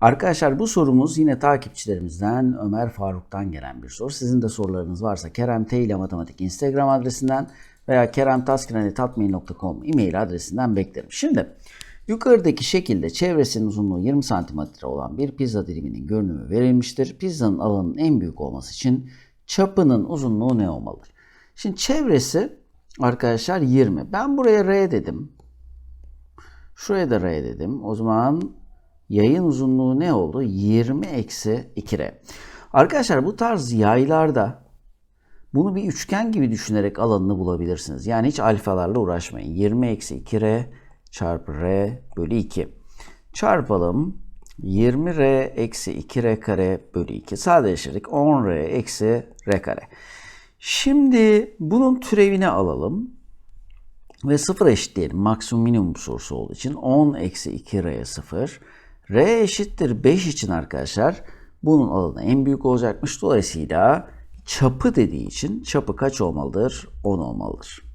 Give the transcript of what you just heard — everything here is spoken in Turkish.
Arkadaşlar bu sorumuz yine takipçilerimizden Ömer Faruk'tan gelen bir soru. Sizin de sorularınız varsa Kerem T ile Matematik Instagram adresinden veya keremtaskiren.com e-mail adresinden beklerim. Şimdi yukarıdaki şekilde çevresinin uzunluğu 20 cm olan bir pizza diliminin görünümü verilmiştir. Pizzanın alanının en büyük olması için çapının uzunluğu ne olmalıdır? Şimdi çevresi arkadaşlar 20. Ben buraya R dedim. Şuraya da R dedim. O zaman yayın uzunluğu ne oldu? 20 eksi 2R. Arkadaşlar bu tarz yaylarda bunu bir üçgen gibi düşünerek alanını bulabilirsiniz. Yani hiç alfalarla uğraşmayın. 20 eksi 2R çarpı R bölü 2. Çarpalım. 20R eksi 2R kare bölü 2. Sadeleştirdik. 10R eksi R kare. Şimdi bunun türevini alalım. Ve 0 eşitleyelim. Maksimum minimum sorusu olduğu için 10 eksi 2R 0. R eşittir 5 için arkadaşlar bunun alanı en büyük olacakmış. Dolayısıyla çapı dediği için çapı kaç olmalıdır? 10 olmalıdır.